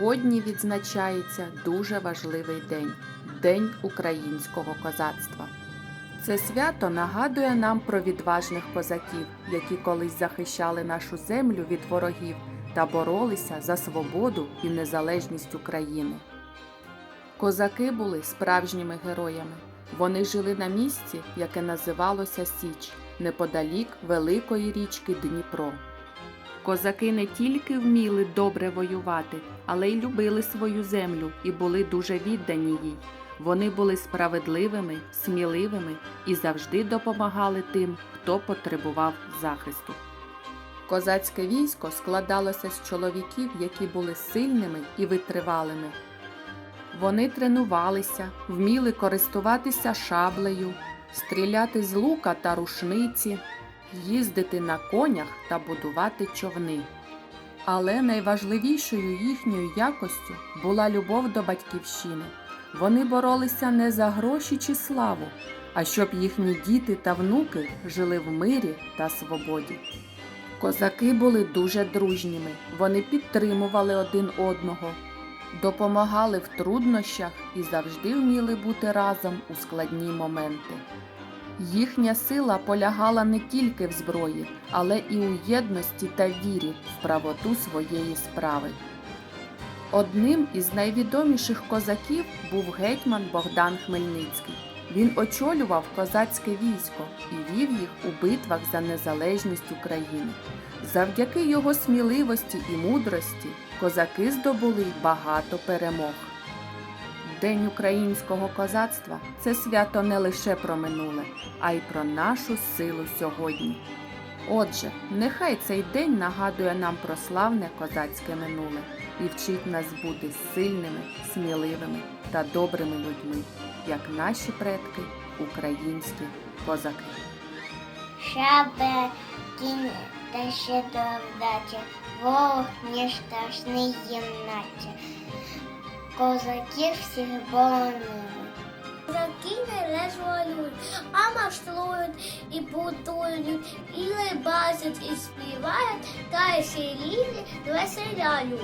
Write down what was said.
Сьогодні відзначається дуже важливий день День українського козацтва. Це свято нагадує нам про відважних козаків, які колись захищали нашу землю від ворогів та боролися за свободу і незалежність України. Козаки були справжніми героями. Вони жили на місці, яке називалося Січ, неподалік великої річки Дніпро. Козаки не тільки вміли добре воювати, але й любили свою землю і були дуже віддані їй. Вони були справедливими, сміливими і завжди допомагали тим, хто потребував захисту. Козацьке військо складалося з чоловіків, які були сильними і витривалими. Вони тренувалися, вміли користуватися шаблею, стріляти з лука та рушниці, їздити на конях та будувати човни. Але найважливішою їхньою якостю була любов до батьківщини. Вони боролися не за гроші чи славу, а щоб їхні діти та внуки жили в мирі та свободі. Козаки були дуже дружніми, вони підтримували один одного, допомагали в труднощах і завжди вміли бути разом у складні моменти. Їхня сила полягала не тільки в зброї, але і у єдності та вірі в правоту своєї справи. Одним із найвідоміших козаків був гетьман Богдан Хмельницький. Він очолював козацьке військо і вів їх у битвах за незалежність України. Завдяки його сміливості і мудрості козаки здобули багато перемог. День українського козацтва це свято не лише про минуле, а й про нашу силу сьогодні. Отже, нехай цей день нагадує нам про славне козацьке минуле і вчить нас бути сильними, сміливими та добрими людьми, як наші предки, українські козаки. Шабе кінь та ще до вдачі, ворог не страшний їм. Козаків всіх боронили. Козаки не лиш воюють, а маштрують і будують, і рибасять, і співають, та й сиріли веселяють.